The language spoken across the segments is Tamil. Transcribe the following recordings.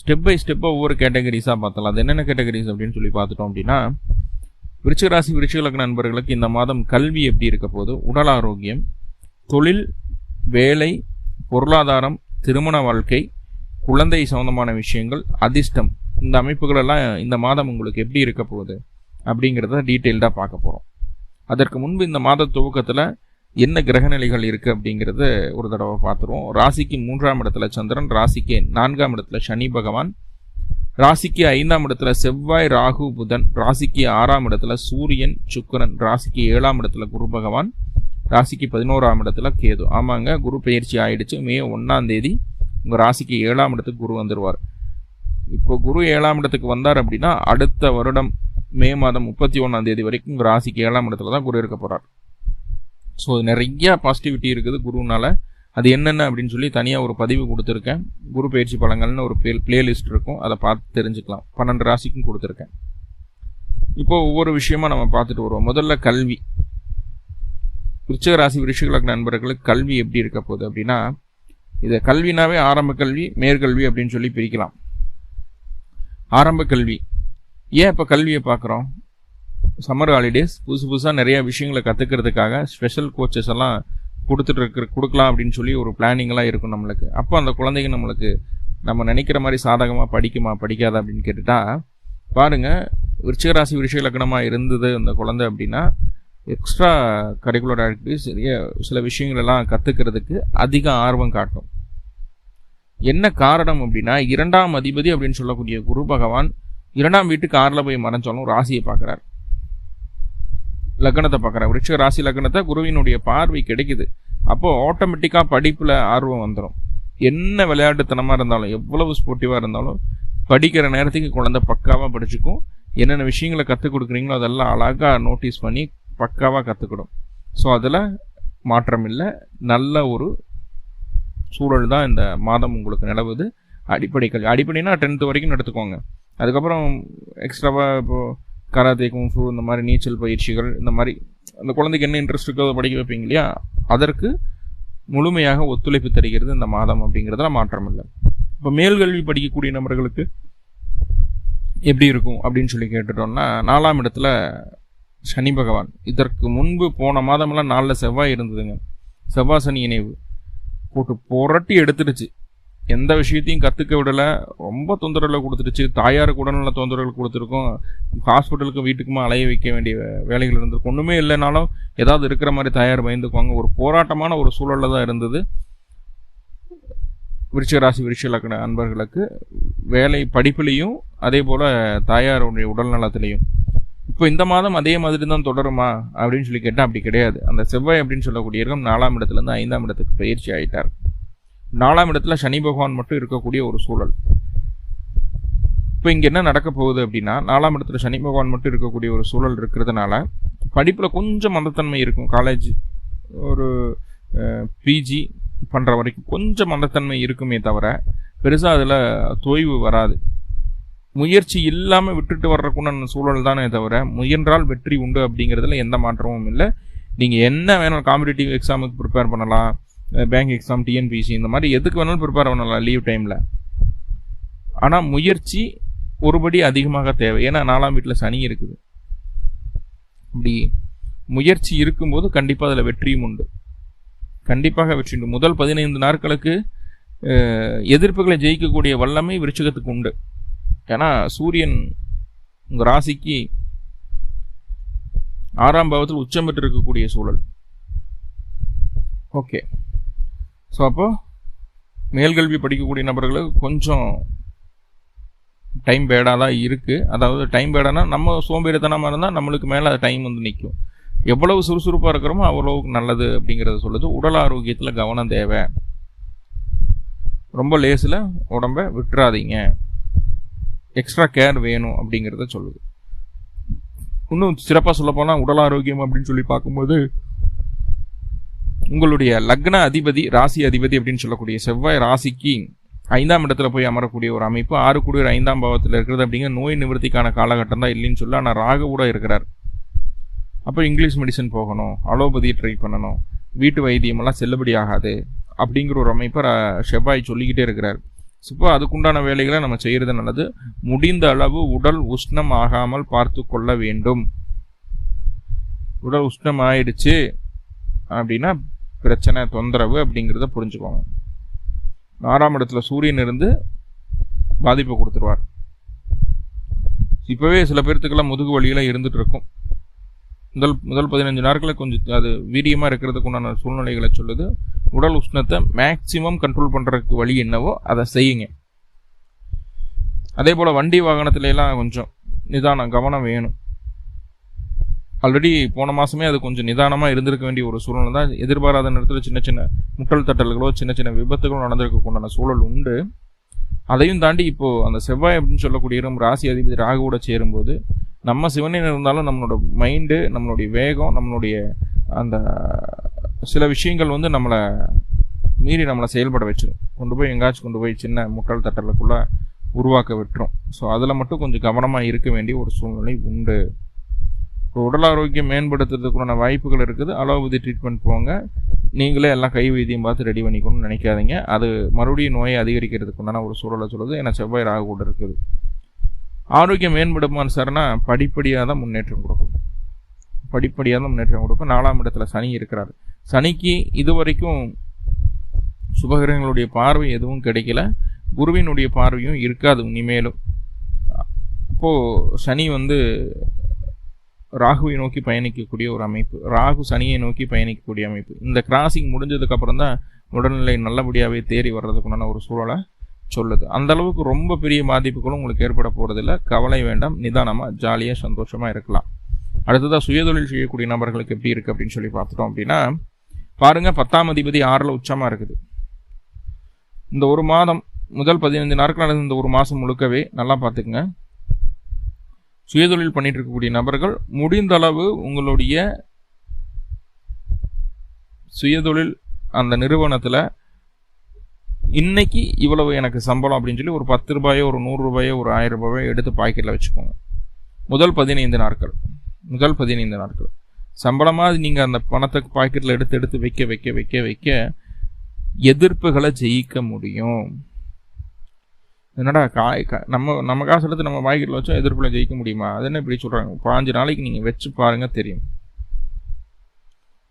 ஸ்டெப் பை ஸ்டெப்பாக ஒவ்வொரு கேட்டகரிஸாக பார்த்தலாம். அது என்னென்ன கேட்டகரிஸ் அப்படின்னு சொல்லி பார்த்துட்டோம் அப்படின்னா விருச்சிக ராசி நண்பர்களுக்கு இந்த மாதம் கல்வி எப்படி இருக்க போது உடல் ஆரோக்கியம் தொழில் வேலை பொருளாதாரம் திருமண வாழ்க்கை குழந்தை சம்பந்தமான விஷயங்கள் அதிர்ஷ்டம். இந்த அமைப்புகளெல்லாம் இந்த மாதம் உங்களுக்கு எப்படி இருக்க போகுது? அப்படிங்கிறத டீட்டெயில்டாக பார்க்க போகிறோம் அதற்கு முன்பு இந்த மாத துவக்கத்தில் என்ன கிரகநிலைகள் இருக்குது அப்படிங்கிறத ஒரு தடவை பார்த்துருவோம். ராசிக்கு மூன்றாம் இடத்துல சந்திரன் ராசிக்கு நான்காம் இடத்துல சனி பகவான் ராசிக்கு ஐந்தாம் இடத்துல செவ்வாய் ராகு புதன் ராசிக்கு ஆறாம் இடத்துல சூரியன் சுக்கரன் ராசிக்கு ஏழாம் இடத்துல குரு பகவான் ராசிக்கு பதினோராம் இடத்துல கேது. ஆமாங்க குரு பயிற்சி ஆயிடுச்சு. மே ஒன்றாம் தேதி உங்கள் ராசிக்கு ஏழாம் இடத்துக்கு குரு வந்துடுவார் இப்போ குரு ஏழாம் இடத்துக்கு வந்தார் அப்படின்னா அடுத்த வருடம் மே மாதம் முப்பத்தி ஒன்றாம் தேதி வரைக்கும் உங்கள் ராசிக்கு ஏழாம் இடத்துல தான் குரு இருக்க போகிறார் ஸோ நிறைய பாசிட்டிவிட்டி இருக்குது குருனால. அது என்னென்ன அப்படின்னு சொல்லி தனியாக ஒரு பதிவு கொடுத்துருக்கேன். குரு பயிற்சி பழங்கள்னு ஒரு பிளே பிளேலிஸ்ட் இருக்கும். அதை பார்த்து தெரிஞ்சுக்கலாம். பன்னெண்டு ராசிக்கும் கொடுத்துருக்கேன். இப்போ ஒவ்வொரு விஷயமா நம்ம பார்த்துட்டு வருவோம். முதல்ல கல்வி. விருச்சிக ராசி விருச்சிக நண்பர்களுக்கு கல்வி எப்படி இருக்க போகுது அப்படின்னா இதை கல்வினாவே ஆரம்ப கல்வி மேற்கல்வி அப்படின்னு சொல்லி பிரிக்கலாம். ஆரம்ப கல்வி. ஏன் இப்போ கல்வியை பார்க்குறோம்? சம்மர் ஹாலிடேஸ் புதுசு புதுசாக நிறைய விஷயங்களை கற்றுக்கிறதுக்காக ஸ்பெஷல் கோச்சஸ் எல்லாம் கொடுத்துட்டு இருக்கிற கொடுக்கலாம் அப்படின்னு சொல்லி ஒரு பிளானிங்லாம் இருக்கும் நம்மளுக்கு. அப்போ அந்த குழந்தைங்க நம்மளுக்கு நம்ம நினைக்கிற மாதிரி சாதகமாக படிக்குமா படிக்காதா அப்படின்னு கேட்டுட்டா பாருங்கள் விருச்சிக ராசி விருச்சிக லக்னமாக இருந்தது அந்த குழந்தை அப்படின்னா எக்ஸ்ட்ரா கரிக்குலர் ஆக்டிவிட்டிஸ் நிறைய சில விஷயங்களெல்லாம் கற்றுக்கிறதுக்கு அதிக ஆர்வம் காட்டும். என்ன காரணம் அப்படின்னா இரண்டாம் அதிபதி அப்படின்னு சொல்லக்கூடிய குரு பகவான் இரண்டாம் வீட்டுக்கு ஆறில் போய் மறைஞ்சாலும் ராசியை பார்க்குறாரு. லக்னத்தை பார்க்குறார். விருச்சிக ராசி லக்னத்தை குருவினுடைய பார்வை கிடைக்குது. அப்போது ஆட்டோமேட்டிக்காக படிப்பில் ஆர்வம் வந்துடும் என்ன விளையாட்டுத்தனமாக இருந்தாலும் எவ்வளவு ஸ்போர்ட்டிவாக இருந்தாலும் படிக்கிற நேரத்துக்கு குழந்தை பக்காவாக படிச்சுக்கும். என்னென்ன விஷயங்களை கற்றுக் கொடுக்குறீங்களோ அதெல்லாம் அழகாக நோட்டீஸ் பண்ணி பக்காவாக கற்றுக்கிடும் ஸோ அதில் மாற்றம் இல்லை. நல்ல ஒரு சூழல் தான் இந்த மாதம் உங்களுக்கு நிலவுது. அடிப்படை கல்வி அடிப்படைனா டென்த்து வரைக்கும் எடுத்துக்கோங்க. அதுக்கப்புறம் எக்ஸ்ட்ராவாக இப்போது கராத்தே குங்ஃபு இந்த மாதிரி நீச்சல் பயிற்சிகள் இந்த மாதிரி அந்த குழந்தைக்கு என்ன இன்ட்ரெஸ்ட் இருக்கோ அதை படிக்க வைப்பீங்க இல்லையா? அதற்கு முழுமையாக ஒத்துழைப்பு தருகிறது இந்த மாதம் அப்படிங்கிறதுல மாற்றம் இல்லை. இப்போ மேல்கல்வி படிக்கக்கூடிய நபர்களுக்கு எப்படி இருக்கும் அப்படின்னு சொல்லி கேட்டுட்டோம்னா நாலாம் இடத்துல சனி பகவான். இதற்கு முன்பு போன மாதமெல்லாம் நாளில் செவ்வாய் இருந்ததுங்க. செவ்வாய் சனி இணைவு. போட்டு புரட்டி எடுத்துடுச்சு. எந்த விஷயத்தையும் கற்றுக்க விடலை. ரொம்ப தொந்தரவில் கொடுத்துருச்சு தாயாருக்கு உடல்நல தொந்தரவுகள் கொடுத்துருக்கோம். ஹாஸ்பிட்டலுக்கும் வீட்டுக்குமா அலைய வைக்க வேண்டிய வேலைகள் இருந்திருக்கும் ஒன்றுமே இல்லைனாலும் ஏதாவது இருக்கிற மாதிரி தாயார் பயந்துக்குவாங்க. ஒரு போராட்டமான ஒரு சூழலில் தான் இருந்தது. விருச்சிக ராசி அன்பர்களுக்கு வேலை படிப்புலேயும் அதே போல் தாயாருடைய உடல் நலத்திலையும் இப்போ இந்த மாதம் அதே மாதிரி தான் தொடருமா அப்படின்னு சொல்லி கேட்டால் அப்படி கிடையாது. அந்த செவ்வாய் அப்படின்னு சொல்லக்கூடிய இருக்கும் நாலாம் இடத்துலேருந்து ஐந்தாம் இடத்துக்கு பயிற்சி ஆகிட்டார் நாலாம் இடத்துல சனி பகவான் மட்டும் இருக்கக்கூடிய ஒரு சூழல். இப்போ இங்கே என்ன நடக்க போகுது அப்படின்னா நாலாம் இடத்துல சனி பகவான் மட்டும் இருக்கக்கூடிய ஒரு சூழல் இருக்கிறதுனால படிப்பில் கொஞ்சம் மந்தத்தன்மை இருக்கும். காலேஜ் ஒரு பிஜி பண்ணுற வரைக்கும் கொஞ்சம் மந்தத்தன்மை இருக்குமே தவிர பெருசாக அதில் தொய்வு வராது. முயற்சி இல்லாமல் விட்டுட்டு வர்றக்குன்னு சூழல் தானே தவிர முயன்றால் வெற்றி உண்டு அப்படிங்கிறதுல எந்த மாற்றமும் இல்லை. நீங்கள் என்ன வேணாலும் காம்படிட்டிவ் எக்ஸாமுக்கு ப்ரிப்பேர் பண்ணலாம். பேங்க் எக்ஸாம் டிஎன்பிசி இந்த மாதிரி எதுக்கு வேணாலும் ப்ரிப்பேர் பண்ணலாம் லீவ் டைமில் ஆனால் முயற்சி ஒருபடி அதிகமாக தேவை. ஏன்னா நாலாம் வீட்டில் சனி இருக்குது. அப்படி முயற்சி இருக்கும்போது கண்டிப்பாக அதில் வெற்றியும் உண்டு. கண்டிப்பாக வெற்றி உண்டு. முதல் பதினைந்து நாட்களுக்கு எதிர்ப்புகளை ஜெயிக்கக்கூடிய வல்லமை விருச்சகத்துக்கு உண்டு. ஏன்னா சூரியன் உங்கள் ராசிக்கு ஆறாம் பாவத்தில் உச்சம் பெற்றிருக்கக்கூடிய சூழல். ஓகே. ஸோ அப்போ மேல்கல்வி படிக்கக்கூடிய நபர்களுக்கு கொஞ்சம் டைம் பேடாக தான் இருக்குது அதாவது டைம் பேடானா நம்ம சோம்பேறித்தனமாக இருந்தால் நம்மளுக்கு மேலே அது டைம் வந்து நிற்கும் எவ்வளவு சுறுசுறுப்பாக இருக்கிறோமோ அவ்வளவுக்கு நல்லது அப்படிங்கிறத சொல்லுது. உடல் ஆரோக்கியத்தில் கவனம் தேவை. ரொம்ப லேஸில் உடம்ப விட்டுறாதீங்க. எக்ஸ்ட்ரா கேர் வேணும் அப்படிங்கிறத சொல்லுது. இன்னும் சிறப்பாக சொல்லப்போனால் உடல் ஆரோக்கியம் அப்படின்னு சொல்லி பார்க்கும்போது உங்களுடைய லக்ன அதிபதி ராசி அதிபதி அப்படின்னு சொல்லக்கூடிய செவ்வாய் ராசிக்கு ஐந்தாம் இடத்துல போய் அமரக்கூடிய ஒரு அமைப்பு ஆறு கூடிய ஒரு ஐந்தாம் பாவத்தில் இருக்கிறது அப்படிங்கிற நோய் நிவர்த்திக்கான காலகட்டம் தான் இல்லைன்னு சொல்லி ஆனால் ராகு கூட இருக்கிறார். அப்போ இங்கிலீஷ் மெடிசன் போகணும் அலோபதி ட்ரை பண்ணணும் வீட்டு வைத்தியமெல்லாம் செல்லுபடி ஆகாது அப்படிங்கிற ஒரு அமைப்பை செவ்வாய் சொல்லிக்கிட்டே இருக்கிறார். இப்போ அதுக்குண்டான வேலைகளை நம்ம செய்கிறது நல்லது. முடிந்த அளவு உடல் உஷ்ணம் ஆகாமல் பார்த்து கொள்ள வேண்டும். உடல் உஷ்ணம் ஆயிடுச்சு அப்படின்னா பிரச்சனை தொந்தரவு அப்படிங்கிறத புரிஞ்சுக்கோங்க. ஆறாம் இடத்துல சூரியன் இருந்து பாதிப்பை கொடுத்துருவார். இப்போவே சில பேர்த்துக்கெல்லாம் முதுகு வழியெல்லாம் இருந்துட்டு இருக்கும். முதல் முதல் பதினஞ்சு நாட்களில் கொஞ்சம் அது வீரியமாக இருக்கிறதுக்கு உண்டான சூழ்நிலைகளை சொல்லுது. உடல் உஷ்ணத்தை மேக்சிமம் கண்ட்ரோல் பண்ணுறதுக்கு வழி என்னவோ அதை செய்யுங்க. அதே போல் வண்டி வாகனத்துலலாம் கொஞ்சம் நிதானம் கவனம் வேணும். ஆல்ரெடி போன மாதமே அது கொஞ்சம் நிதானமாக இருந்திருக்க வேண்டிய ஒரு சூழ்நிலை தான். எதிர்பாராத நேரத்தில் சின்ன சின்ன முட்டல் தட்டல்களோ சின்ன சின்ன விபத்துகளோ நடந்திருக்க சூழல் உண்டு. அதையும் தாண்டி இப்போது அந்த செவ்வாய் அப்படின்னு சொல்லக்கூடிய இடம் ராசி அதிபதி ராகுவோட சேரும்போது நம்ம சிவனின் இருந்தாலும் நம்மளோட மைண்டு நம்மளுடைய வேகம் நம்மளுடைய அந்த சில விஷயங்கள் வந்து நம்மளை மீறி நம்மளை செயல்பட வச்சிடும் கொண்டு போய் எங்காச்சும் கொண்டு போய் சின்ன முட்டாள் தட்டலுக்குள்ளே உருவாக்க விட்டுரும். ஸோ அதில் மட்டும் கொஞ்சம் கவனமாக இருக்க வேண்டிய ஒரு சூழ்நிலை உண்டு. இப்போ உடல் ஆரோக்கியம் மேம்படுத்துறதுக்குண்டான வாய்ப்புகள் இருக்குது. அலோபதி ட்ரீட்மெண்ட் போங்க. நீங்களே எல்லாம் கை வைத்தியம் பார்த்து ரெடி பண்ணிக்கணும்னு நினைக்காதீங்க. அது மறுபடியும் நோயை அதிகரிக்கிறதுக்கு உண்டான ஒரு சூழலை சொல்லுது. ஏன்னா செவ்வாய் ராகு கூட இருக்குது. ஆரோக்கியம் மேம்படுமான்னு சார்னா படிப்படியாக தான் முன்னேற்றம் கொடுக்கும். படிப்படியாக தான் முன்னேற்றம் கொடுக்கும். நாலாம் இடத்துல சனி இருக்கிறார். சனிக்கு இது வரைக்கும் சுபகிரகங்களுடைய பார்வை எதுவும் கிடைக்கல. குருவினுடைய பார்வையும் இருக்காது. இனிமேலும். அப்போது சனி வந்து ராகுவை நோக்கி பயணிக்கக்கூடிய ஒரு அமைப்பு ராகு சனியை நோக்கி பயணிக்கக்கூடிய அமைப்பு. இந்த கிராசிங் முடிஞ்சதுக்கப்புறம் தான் உடல்நிலை நல்லபடியாகவே தேறி வர்றதுக்குண்டான ஒரு சூழலை சொல்லுது. அந்த அளவுக்கு ரொம்ப பெரிய பாதிப்புகளும் உங்களுக்கு ஏற்பட போகிறதில்ல கவலை வேண்டாம் நிதானமாக ஜாலியாக சந்தோஷமாக இருக்கலாம். அடுத்ததாக சுயதொழில் செய்யக்கூடிய நபர்களுக்கு எப்படி இருக்குது அப்படின்னு சொல்லி பார்த்துட்டோம் அப்படின்னா பாருங்கள் பத்தாம் அதிபதி ஆறில் உச்சமாக இருக்குது. இந்த ஒரு மாதம் முதல் பதினைந்து நாட்கள் நடந்த இந்த ஒரு மாதம் முழுக்கவே நல்லா பார்த்துக்குங்க. சுயதொழில் பண்ணிட்டு இருக்கக்கூடிய நபர்கள் முடிந்த அளவு உங்களுடைய சுயதொழில் அந்த நிறுவனத்தில் இன்னைக்கு இவ்வளவு எனக்கு சம்பளம் அப்படின்னு சொல்லி ஒரு பத்து ரூபாயோ ஒரு நூறு ரூபாயோ ஒரு ஆயிரம் ரூபாயோ எடுத்து பாக்கெட்டில் வச்சுக்கோங்க. முதல் பதினைந்து நாட்கள். முதல் பதினைந்து நாட்கள். சம்பளமாக நீங்கள் அந்த பணத்தை பாக்கெட்டில் எடுத்து எடுத்து வைக்க வைக்க வைக்க வைக்க எதிர்ப்புகளை ஜெயிக்க முடியும். என்னடா காய் நம்ம நம்ம காசு எடுத்து நம்ம பாக்கெட்டில் வச்சோம் எதிர்ப்புல ஜெயிக்க முடியுமா? அது என்ன இப்படி சொல்கிறாங்க பாஞ்சு நாளைக்கு நீங்கள் வச்சு பாருங்கள் தெரியும்.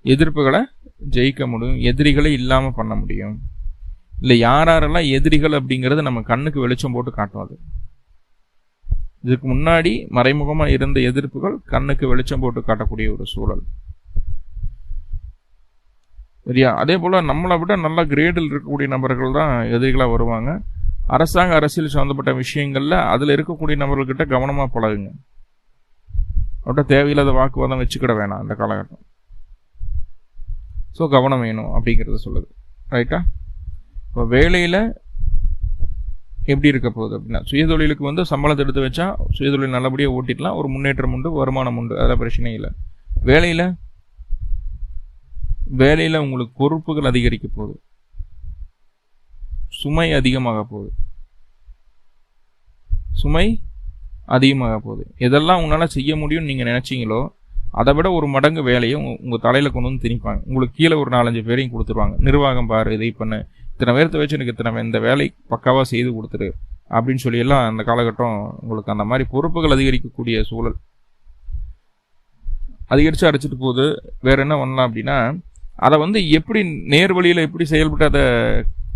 எதிர்ப்புகளை ஜெயிக்க முடியும் எதிரிகளை இல்லாமல் பண்ண முடியும். இல்லை யார் யாரெல்லாம் எதிரிகள் அப்படிங்கிறது நம்ம கண்ணுக்கு வெளிச்சம் போட்டு காட்டும் அது. இதுக்கு முன்னாடி மறைமுகமாக இருந்த எதிர்ப்புகள் கண்ணுக்கு வெளிச்சம் போட்டு காட்டக்கூடிய ஒரு சூழல். சரியா? அதே போல் நம்மளை விட நல்ல கிரேடில் இருக்கக்கூடிய நபர்கள் தான் எதிரிகளாக வருவாங்க. அரசாங்க அரசியல் சம்மந்தப்பட்ட விஷயங்களில் அதில் இருக்கக்கூடிய நபர்கள்கிட்ட கவனமாக பழகுங்க. அவட்ட தேவையில்லாத வாக்குவாதம் வச்சுக்கிட வேணாம் அந்த காலகட்டம். ஸோ கவனம் வேணும் அப்படிங்கிறத சொல்லுது. ரைட்டா இப்போ வேலையில் எப்படி இருக்க போகுது அப்படின்னா சுயதொழிலுக்கு வந்து சம்பளத்தை எடுத்து வச்சா சுயதொழில் நல்லபடியாக ஓட்டிடலாம். ஒரு முன்னேற்றம் உண்டு வருமானம் உண்டு அதில் பிரச்சனை இல்லை. வேலையில் வேலையில் உங்களுக்கு பொறுப்புகள் அதிகரிக்க போகுது. சுமை அதிகமாக போகுது. சுமை அதிகமாக போகுது. எதெல்லாம் உங்களால் செய்ய முடியும்னு நீங்கள் நினச்சிங்களோ அதை விட ஒரு மடங்கு வேலையை உங்கள் தலையில் கொண்டு வந்து திணிப்பாங்க. உங்களுக்கு கீழே ஒரு நாலஞ்சு பேரையும் கொடுத்துருவாங்க. நிர்வாகம் பாரு இதை பண்ணு. இத்தனை பேர்த்த வச்சு எனக்கு இத்தனை இந்த வேலை பக்காவாக செய்து கொடுத்துரு அப்படின்னு சொல்லி எல்லாம் அந்த காலகட்டம் உங்களுக்கு அந்த மாதிரி பொறுப்புகள் அதிகரிக்கக்கூடிய சூழல் அதிகரித்து அடிச்சிட்டு போகுது. வேற என்ன பண்ணலாம் அப்படின்னா அதை வந்து எப்படி நேர் வழியில் எப்படி செயல்பட்டு அதை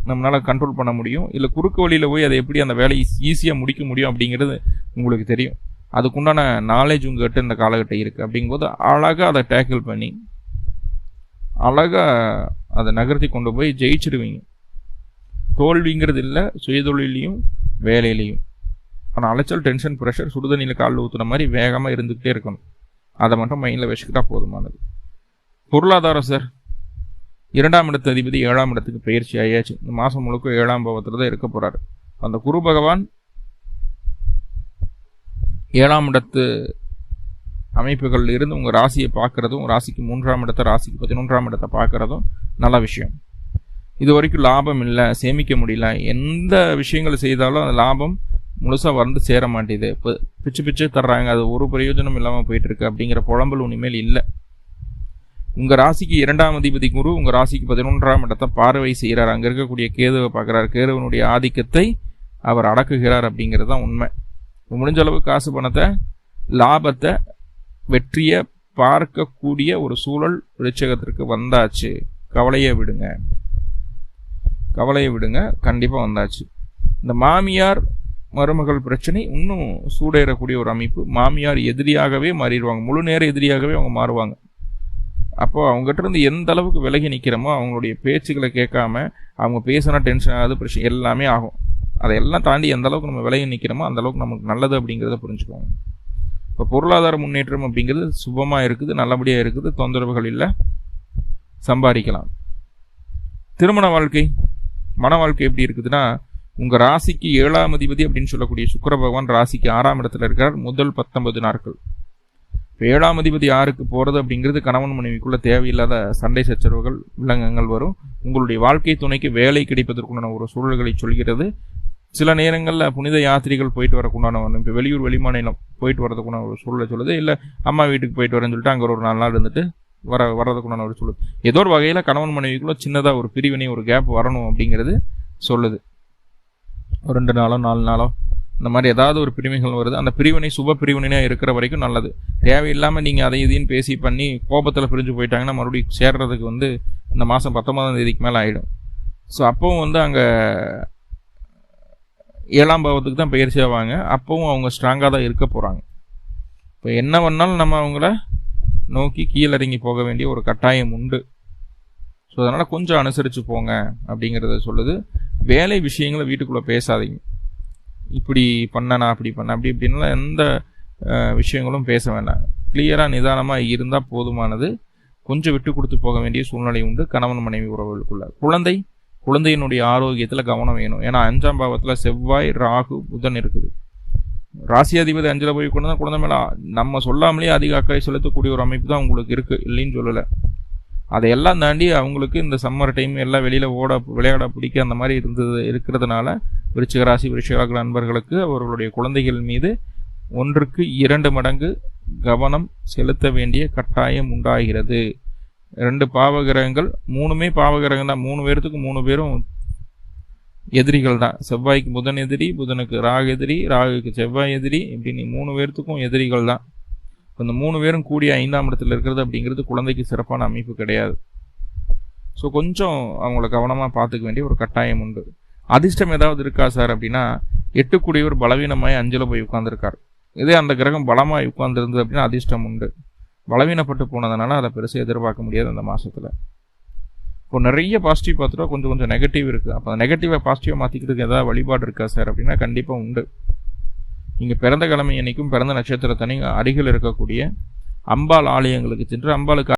நம்மளால் கண்ட்ரோல் பண்ண முடியும். இல்லை குறுக்கு வழியில் போய் அதை எப்படி அந்த வேலையை ஈஸியாக முடிக்க முடியும் அப்படிங்கிறது உங்களுக்கு தெரியும். அதுக்குண்டான நாலேஜ் உங்கள்கிட்ட இந்த காலகட்டம் இருக்குது அப்படிங்கும்போது அழகாக அதை டேக்கிள் பண்ணி அழகாக அதை நகர்த்தி கொண்டு போய் ஜெயிச்சிடுவீங்க தோல்விங்கிறது இல்லை சுயதொழிலையும் வேலையிலையும். ஆனால் அலைச்சல் டென்ஷன் ப்ரெஷர் சுடுதண்ணியில் காலில் ஊற்றுன மாதிரி வேகமாக இருந்துக்கிட்டே இருக்கணும். அதை மட்டும் மைண்டில் வச்சுக்கிட்டா போதுமானது. பொருளாதாரம் சார் இரண்டாம் இடத்து அதிபதி ஏழாம் இடத்துக்கு பயிற்சி ஆயாச்சு. இந்த மாதம் முழுக்க ஏழாம் பாவத்தில் தான் இருக்க போகிறாரு அந்த குரு பகவான் ஏழாம் இடத்து அமைப்புகளில் இருந்து உங்கள் ராசியை பார்க்குறதும் ராசிக்கு மூன்றாம் இடத்த ராசிக்கு பதினொன்றாம் இடத்தை பார்க்குறதும் நல்ல விஷயம். இது வரைக்கும் லாபம் இல்லை சேமிக்க முடியல. எந்த விஷயங்களை செய்தாலும் அந்த லாபம் முழுசாக வந்து சேர மாட்டேது. இப்போ பிச்சு பிச்சு தர்றாங்க. அது ஒரு பிரயோஜனம் இல்லாமல் போயிட்டுருக்கு அப்படிங்கிற புலம்பல் இனிமேல் இல்லை. உங்கள் ராசிக்கு இரண்டாம் அதிபதி குரு உங்கள் ராசிக்கு பதினொன்றாம் இடத்தை பார்வை செய்கிறார் அங்கே இருக்கக்கூடிய கேதுவை பார்க்குறார். கேதுவனுடைய ஆதிக்கத்தை அவர் அடக்குகிறார் அப்படிங்கிறது தான் உண்மை. முடிஞ்ச அளவு காசு பணத்தை லாபத்தை வெற்றியை பார்க்கக்கூடிய ஒரு சூழல் விருச்சகத்திற்கு வந்தாச்சு. கவலையை விடுங்க. கவலையை விடுங்க. கண்டிப்பாக வந்தாச்சு. இந்த மாமியார் மருமகள் பிரச்சனை இன்னும் சூடேறக்கூடிய ஒரு அமைப்பு. மாமியார் எதிரியாகவே மாறிடுவாங்க. முழு நேர எதிரியாகவே அவங்க மாறுவாங்க. அப்போ அவங்ககிட்ட இருந்து எந்த அளவுக்கு விலகி நிற்கிறோமோ அவங்களுடைய பேச்சுக்களை கேட்காம அவங்க பேசினா டென்ஷன் ஆகுது பிரச்சனை எல்லாமே ஆகும். அதையெல்லாம் தாண்டி எந்த அளவுக்கு நம்ம விலகி நிற்கிறோமோ அந்த அளவுக்கு நமக்கு நல்லது அப்படிங்கிறத புரிஞ்சுக்கோங்க இப்போ பொருளாதார முன்னேற்றம் அப்படிங்கிறது சுபமாக இருக்குது நல்லபடியாக இருக்குது தொந்தரவுகள் இல்லை. சம்பாதிக்கலாம். திருமண வாழ்க்கை மன வாழ்க்கை எப்படி இருக்குதுன்னா உங்கள் ராசிக்கு ஏழாம் அதிபதி அப்படின்னு சொல்லக்கூடிய சுக்கர பகவான் ராசிக்கு ஆறாம் இடத்துல இருக்கிறார் முதல் பத்தொன்பது நாட்கள். இப்போ ஏழாம் அதிபதி யாருக்கு போகிறது அப்படிங்கிறது கணவன் மனைவிக்குள்ள தேவையில்லாத சண்டை சச்சரவுகள் விலங்கங்கள் வரும். உங்களுடைய வாழ்க்கை துணைக்கு வேலை கிடைப்பதற்குண்டான ஒரு சூழல்களை சொல்கிறது. சில நேரங்களில் புனித யாத்திரைகள் போயிட்டு வரக்குண்டான இப்போ வெளியூர் வெளிமாநிலம் போயிட்டு வரதுக்குண்டான ஒரு சூழலை சொல்லுது. இல்லை அம்மா வீட்டுக்கு போயிட்டு வரேன்னு சொல்லிட்டு அங்கே ஒரு நாலு நாள் இருந்துட்டு வர வர்றதுக்குண்டான ஒரு சூழல். ஏதோ ஒரு வகையில் கணவன் மனைவிக்குள்ளே சின்னதாக ஒரு பிரிவினை ஒரு கேப் வரணும் அப்படிங்கிறது சொல்லுது. ரெண்டு நாளோ நாலு நாளோ இந்த மாதிரி ஏதாவது ஒரு பிரிவினைகள் வருது அந்த பிரிவினை சுப பிரிவினையாக இருக்கிற வரைக்கும் நல்லது. தேவையில்லாமல் நீங்கள் அதை இதையும் பேசி பண்ணி கோபத்தில் பிரிஞ்சு போயிட்டாங்கன்னா மறுபடியும் சேர்றதுக்கு வந்து இந்த மாதம் பத்தொன்பதாம் தேதிக்கு மேலே ஆகிடும் ஸோ அப்போவும் வந்து அங்கே ஏழாம் பாவத்துக்கு தான் பயிற்சி ஆவாங்க. அப்போவும் அவங்க ஸ்ட்ராங்காக தான் இருக்க போகிறாங்க இப்போ என்ன பண்ணாலும் நம்ம அவங்கள நோக்கி கீழறங்கி போக வேண்டிய ஒரு கட்டாயம் உண்டு. ஸோ அதனால் கொஞ்சம் அனுசரித்து போங்க அப்படிங்கிறத சொல்லுது. வேலை விஷயங்களை வீட்டுக்குள்ளே பேசாதீங்க. இப்படி பண்ணனா அப்படி பண்ண அப்படி இப்படின்லாம் எந்த விஷயங்களும் பேச வேண்டாம். கிளியராக நிதானமாக இருந்தால் போதுமானது. கொஞ்சம் விட்டு கொடுத்து போக வேண்டிய சூழ்நிலை உண்டு. கணவன் மனைவி உறவுகளுக்குள்ள. குழந்தை குழந்தையினுடைய ஆரோக்கியத்தில் கவனம் வேணும். ஏன்னா அஞ்சாம் பாவத்தில் செவ்வாய் ராகு புதன் இருக்குது. ராசி அதிபதி அஞ்சில் போய் கொண்டு தான் குழந்தை மேலே நம்ம சொல்லாமலே அதிக அக்கறை செலுத்தக்கூடிய ஒரு அமைப்பு தான் உங்களுக்கு இருக்குது இல்லைன்னு சொல்லலை. அதையெல்லாம் தாண்டி அவங்களுக்கு இந்த சம்மர் டைம் எல்லாம் வெளியில் ஓட விளையாட பிடிக்க அந்த மாதிரி இருந்தது இருக்கிறதுனால விருச்சிகராசி விருச்சிகராக நண்பர்களுக்கு அவர்களுடைய குழந்தைகள் மீது ஒன்றுக்கு இரண்டு மடங்கு கவனம் செலுத்த வேண்டிய கட்டாயம் உண்டாகிறது. ரெண்டு பாவகிரகங்கள் மூணுமே பாவகிரகம் தான். மூணு பேர்த்துக்கு மூணு பேரும் எதிரிகள் தான். செவ்வாய்க்கு புதன் எதிரி புதனுக்கு ராகு எதிரி ராகுக்கு செவ்வாய் எதிரி இப்படி மூணு பேர்த்துக்கும் எதிரிகள் தான். இந்த மூணு பேரும் கூடிய ஐந்தாம் இடத்துல இருக்கிறது அப்படிங்கிறது குழந்தைக்கு சிறப்பான அமைப்பு கிடையாது. ஸோ கொஞ்சம் அவங்கள கவனமாக பார்த்துக்க வேண்டிய ஒரு கட்டாயம் உண்டு. அதிர்ஷ்டம் ஏதாவது இருக்கா சார் அப்படின்னா எட்டுக்குடியவர் பலவீனமாய் அஞ்சில் போய் உட்காந்துருக்கார் இதே அந்த கிரகம் பலமாக உட்கார்ந்துருந்தது அப்படின்னா அதிர்ஷ்டம் உண்டு. பலவீனப்பட்டு போனதுனால அதை பெருசாக எதிர்பார்க்க முடியாது அந்த மாதத்தில் இப்போ நிறைய பாசிட்டிவ் பார்த்துட்டா கொஞ்சம் கொஞ்சம் நெகட்டிவ் இருக்குது அப்போ அந்த நெகட்டிவை பாசிட்டிவாக மாற்றிக்கிறதுக்கு எதாவது வழிபாடு இருக்கா சார் அப்படின்னா கண்டிப்பாக உண்டு. நீங்கள் பிறந்த கிழமை அன்னைக்கும் பிறந்த நட்சத்திரத்தனை அருகில் இருக்கக்கூடிய அம்பாள் ஆலயங்களுக்கு சென்று அம்பாளுக்கு